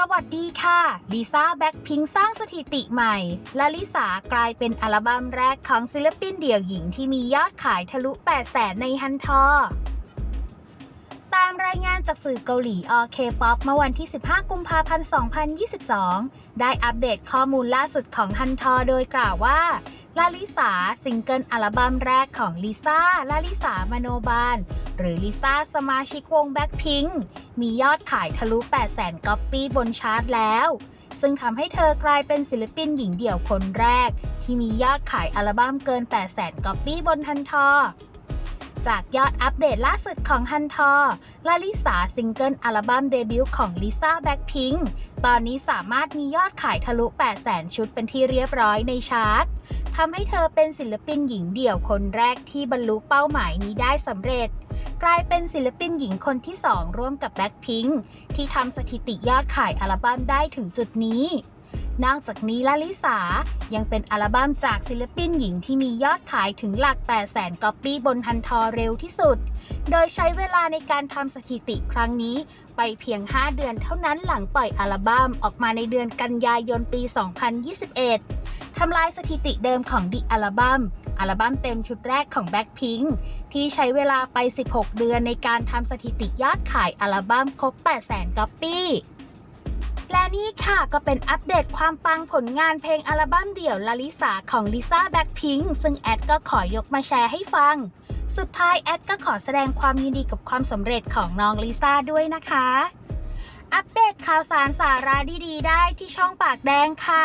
สวัสดีค่ะลิซ่าแบ็คพิงสร้างสถิติใหม่ และลิซ่ากลายเป็นอัลบั้มแรกของศิลปินเดี่ยวหญิงที่มียอดขายทะลุ 8 แสนในฮันทอตามรายงานจากสื่อเกาหลีอเคป๊อปเมื่อวันที่ 15 กุมภาพันธ์ 2022 ได้อัปเดตข้อมูลล่าสุดของฮันทอโดยกล่าวว่า ลาลิสาซิงเกิลอัลบั้มแรกของลิซ่าลาลิสามโนบาล หรือลิซ่าสมาชิกวงแบ็คพิงมียอดขายทะลุ 800,000ก๊อปปี้บนชาร์ตแล้ว ซึ่งทำให้เธอกลายเป็นศิลปินหญิงเดี่ยวคนแรก ที่มียอดขายอัลบั้มเกิน 800,000ก๊อปปี้บนฮันทอจากยอดอัปเดตล่าสุดของฮันทอลาลิสาซิงเกิลอัลบั้มเดบิวต์ของลิซ่าแบ็คพิงตอนนี้สามารถมียอดขายทะลุ 800,000 ชุดเป็นที่เรียบร้อยในชาร์ต ทำให้เธอเป็นศิลปินหญิงเดี่ยวคนแรกที่บรรลุเป้าหมายนี้ได้สำเร็จ กลายเป็นศิลปินหญิงคนที่2ร่วมกับแบ็คพิงที่ทำสถิติยอดขายอัลบั้มได้ถึงจุดนี้ นอกจากนี้ลาลิสายังเป็นอัลบั้มจากศิลปินหญิงที่มียอดขายถึงหลัก800,000ก๊อปปี้บนฮันทอเร็วที่สุด โดยใช้เวลาในการทำสถิติครั้งนี้ไปเพียง 5 เดือนเท่านั้นหลังปล่อยอัลบั้มออกมาในเดือนกันยายนปี 2021 ทำลายสถิติเดิมของดิอัลบั้มอัลบั้มเต็มชุดแรกของ Blackpink ที่ใช้เวลาไป 16 เดือนในการทำสถิติยอดขายอัลบั้มครบ 800,000ก๊อปปี้และนี่ค่ะก็เป็นอัปเดตความปังผลงานเพลงอัลบั้มเดี่ยวลาลิสาของลิซ่าแบ็คพิงซึ่งแอดก็ขอยกมาแชร์ให้ฟัง สุดท้ายแอดก็ขอแสดงความยินดีกับความสำเร็จของน้องลิซ่าด้วยนะคะ อัปเดตข่าวสารสาระดีๆ ได้ที่ช่องปากแดงค่ะ